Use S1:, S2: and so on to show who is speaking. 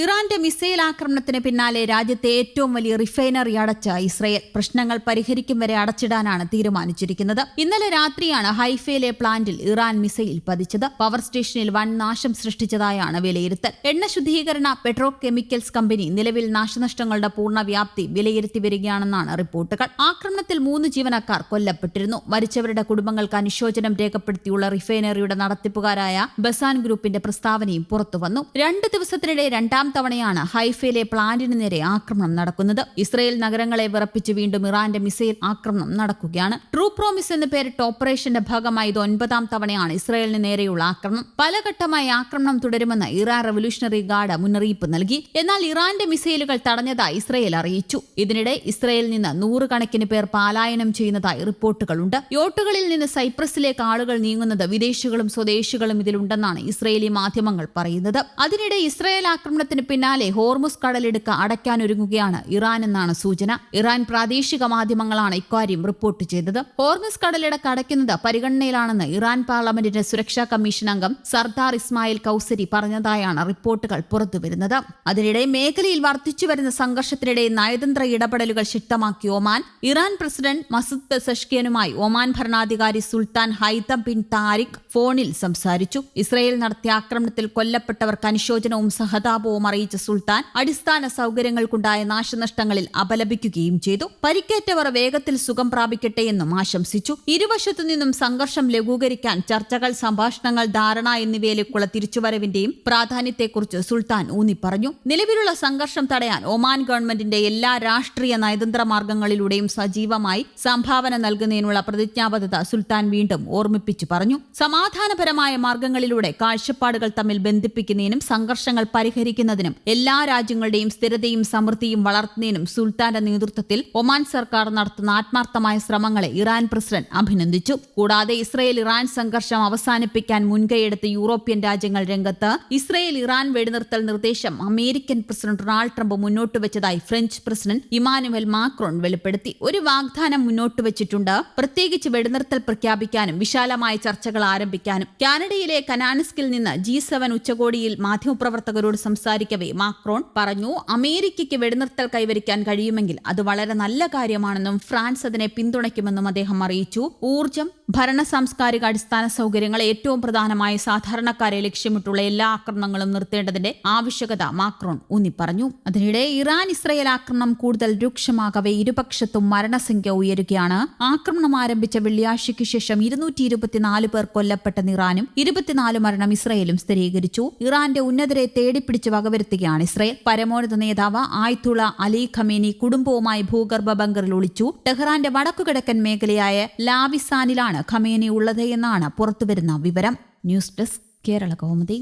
S1: ഇറാന്റെ മിസൈൽ ആക്രമണത്തിന് പിന്നാലെ രാജ്യത്തെ ഏറ്റവും വലിയ റിഫൈനറി അടച്ച ഇസ്രയേൽ. പ്രശ്നങ്ങൾ പരിഹരിക്കും വരെ അടച്ചിടാനാണ് തീരുമാനിച്ചിരിക്കുന്നത്. ഇന്നലെ രാത്രിയാണ് ഹൈഫയിലെ പ്ലാന്റിൽ ഇറാൻ മിസൈൽ പതിച്ചത്. പവർ സ്റ്റേഷനിൽ വൻ നാശം സൃഷ്ടിച്ചതായാണ് വിലയിരുത്തൽ. എണ്ണ ശുദ്ധീകരണ പെട്രോ കെമിക്കൽസ് കമ്പനി നിലവിൽ നാശനഷ്ടങ്ങളുടെ പൂർണ വ്യാപ്തി വിലയിരുത്തി വരികയാണെന്നാണ് റിപ്പോർട്ടുകൾ. ആക്രമണത്തിൽ മൂന്ന് ജീവനക്കാർ കൊല്ലപ്പെട്ടിരുന്നു. മരിച്ചവരുടെ കുടുംബങ്ങൾക്ക് അനുശോചനം രേഖപ്പെടുത്തിയുള്ള റിഫൈനറിയുടെ നടത്തിപ്പുകാരായ ബസാൻ ഗ്രൂപ്പിന്റെ പ്രസ്താവനയും പുറത്തുവന്നു. രണ്ട് ദിവസത്തിനിടെ രണ്ടാം തവണയാണ് ഹൈഫയിലെ പ്ലാന്റിന് നേരെ ആക്രമണം നടക്കുന്നത്. ഇസ്രയേൽ നഗരങ്ങളെ വിറപ്പിച്ച് വീണ്ടും ഇറാന്റെ മിസൈൽ ആക്രമണം നടക്കുകയാണ്. ട്രൂ പ്രോമിസ് എന്ന് പേരിട്ട ഓപ്പറേഷന്റെ ഭാഗമായി ഇത് ഒൻപതാം തവണയാണ് ഇസ്രയേലിന് നേരെയുള്ള ആക്രമണം. പലഘട്ടമായി ആക്രമണം തുടരുമെന്ന് ഇറാൻ റവല്യൂഷണറി ഗാർഡ് മുന്നറിയിപ്പ് നൽകി. എന്നാൽ ഇറാന്റെ മിസൈലുകൾ തടഞ്ഞതായി ഇസ്രയേൽ അറിയിച്ചു. ഇതിനിടെ ഇസ്രയേലിൽ നിന്ന് നൂറുകണക്കിന് പേർ പലായനം ചെയ്യുന്നതായി റിപ്പോർട്ടുകളുണ്ട്. യോട്ടുകളിൽ നിന്ന് സൈപ്രസിലേക്ക് ആളുകൾ നീങ്ങുന്നത് വിദേശികളും സ്വദേശികളും ഇതിലുണ്ടെന്നാണ് ഇസ്രയേലി മാധ്യമങ്ങൾ പറയുന്നത്. അതിനിടെ ഇസ്രയേൽ ആക്രമണത്തിന് പിന്നാലെ ഹോർമുസ് കടലിടുക്ക് അടയ്ക്കാനൊരുങ്ങുകയാണ് ഇറാൻ എന്നാണ് സൂചന. ഇറാൻ പ്രാദേശിക മാധ്യമങ്ങളാണ് ഇക്കാര്യം റിപ്പോർട്ട് ചെയ്തത്. ഹോർമുസ് കടലിടക്ക് അടയ്ക്കുന്നത് പരിഗണനയിലാണെന്ന് ഇറാൻ പാർലമെന്റിന്റെ സുരക്ഷാ കമ്മീഷൻ അംഗം സർദാർ ഇസ്മായിൽ കൌസരി പറഞ്ഞതായാണ് റിപ്പോർട്ടുകൾ പുറത്തുവരുന്നത്. അതിനിടെ മേഖലയിൽ വർദ്ധിച്ചുവരുന്ന സംഘർഷത്തിനിടെ നയതന്ത്ര ഇടപെടലുകൾ ശക്തമാക്കി ഒമാൻ. ഇറാൻ പ്രസിഡന്റ് മസൂദ് പെസഷ്കിയനുമായി ഒമാൻ ഭരണാധികാരി സുൽത്താൻ ഹൈതം ബിൻ താരിഖ് ഫോണിൽ സംസാരിച്ചു. ഇസ്രയേൽ നടത്തിയ ആക്രമണത്തിൽ കൊല്ലപ്പെട്ടവർക്ക് അനുശോചനവും സഹതാപവും അറിയിച്ച സുൽത്താൻ അടിസ്ഥാന സൗകര്യങ്ങൾക്കുണ്ടായ നാശനഷ്ടങ്ങളിൽ അപലപിക്കുകയും ചെയ്തു. പരിക്കേറ്റവർ വേഗത്തിൽ സുഖം പ്രാപിക്കട്ടെ എന്നും ആശംസിച്ചു. ഇരുവശത്തു നിന്നും സംഘർഷം ലഘൂകരിക്കാൻ ചർച്ചകൾ സംഭാഷണങ്ങൾ ധാരണ എന്നിവയിലേക്കുള്ള തിരിച്ചുവരവിന്റെയും പ്രാധാന്യത്തെക്കുറിച്ച് സുൽത്താൻ ഊന്നിപ്പറഞ്ഞു. നിലവിലുള്ള സംഘർഷം തടയാൻ ഒമാൻ ഗവൺമെന്റിന്റെ എല്ലാ രാഷ്ട്രീയ നയതന്ത്ര മാർഗങ്ങളിലൂടെയും സജീവമായി സംഭാവന നൽകുന്നതിനുള്ള പ്രതിജ്ഞാബദ്ധത സുൽത്താൻ വീണ്ടും ഓർമ്മിപ്പിച്ചു പറഞ്ഞു. സമാധാനപരമായ മാർഗങ്ങളിലൂടെ കാഴ്ചപ്പാടുകൾ തമ്മിൽ ബന്ധിപ്പിക്കുന്നതിനും സംഘർഷങ്ങൾ പരിഹരിക്കുന്നതിനും എല്ലാ രാജ്യങ്ങളുടെയും സ്ഥിരതയും സമൃദ്ധിയും വളർത്തുന്നതിനും സുൽത്താന്റെ നേതൃത്വത്തിൽ ഒമാൻ സർക്കാർ നടത്തുന്ന ആത്മാർത്ഥമായ ശ്രമങ്ങളെ ഇറാൻ പ്രസിഡന്റ് അഭിനന്ദിച്ചു. കൂടാതെ ഇസ്രയേൽ ഇറാൻ സംഘർഷം അവസാനിപ്പിക്കാൻ മുൻകൈയെടുത്ത യൂറോപ്യൻ രാജ്യങ്ങൾ രംഗത്ത് ഇസ്രയേൽ ഇറാൻ വെടിനിർത്തൽ നിർദ്ദേശം അമേരിക്കൻ പ്രസിഡന്റ് ഡൊണാൾഡ് ട്രംപ് മുന്നോട്ട് വെച്ചതായി ഫ്രഞ്ച് പ്രസിഡന്റ് ഇമാനുവൽ മാക്രോൺ വെളിപ്പെടുത്തി. ഒരു വാഗ്ദാനം മുന്നോട്ട് വെച്ചിട്ടുണ്ട്. പ്രത്യേകിച്ച് വെടിനിർത്തൽ പ്രഖ്യാപിക്കാനും വിശാലമായ ചർച്ചകൾ ആരംഭിക്കാനും. കാനഡയിലെ കനാനിസ്കിൽ നിന്ന് ജി സെവൻ ഉച്ചകോടിയിൽ മാധ്യമപ്രവർത്തകരോട് സംസാരിക്കവേ. മാക്രോൺ പറഞ്ഞു അമേരിക്കയ്ക്ക് വെടിനിർത്തൽ കൈവരിക്കാൻ കഴിയുമെങ്കിൽ അത് വളരെ നല്ല കാര്യമാണെന്നും ഫ്രാൻസ് അതിനെ പിന്തുണയ്ക്കുമെന്നും അദ്ദേഹം അറിയിച്ചു. ഊർജം ഭരണ സാംസ്കാരിക അടിസ്ഥാന സൗകര്യങ്ങൾ ഏറ്റവും പ്രധാനമായ സാധാരണക്കാരെ ലക്ഷ്യമിട്ടുള്ള എല്ലാ ആക്രമണങ്ങളും നിർത്തേണ്ടതിന്റെ ആവശ്യകത മാക്രോൺ ഊന്നിപ്പറഞ്ഞു. അതിനിടെ ഇറാൻ ഇസ്രയേൽ ആക്രമണം കൂടുതൽ രൂക്ഷമാകവെ ഇരുപക്ഷത്തും മരണസംഖ്യ ഉയരുകയാണ്. ആക്രമണം ആരംഭിച്ച വെള്ളിയാഴ്ചയ്ക്ക് ശേഷം ഇരുന്നൂറ്റി ഇരുപത്തിനാല് പേർ കൊല്ലപ്പെട്ടെന്ന് ഇറാനും ഇരുപത്തിനാല് മരണം ഇസ്രയേലും സ്ഥിരീകരിച്ചു. ഇറാന്റെ ഉന്നതരെ തേടിപ്പിടിച്ച് വകവരുത്തുകയാണ് ഇസ്രയേൽ പരമോന്നത നേതാവ് ആയ്തുള്ള അലി ഖമേനി കുടുംബവുമായി ഭൂഗർഭ ബങ്കറിൽ ഒളിച്ചു. ടെഹ്റാന്റെ വടക്കുകിഴക്കൻ മേഖലയായ ലാവിസാനിലാണ് ഖമേനി ഉള്ളത് എന്നാണ് പുറത്തുവരുന്ന വിവരം. News desk Kerala Kaumudi.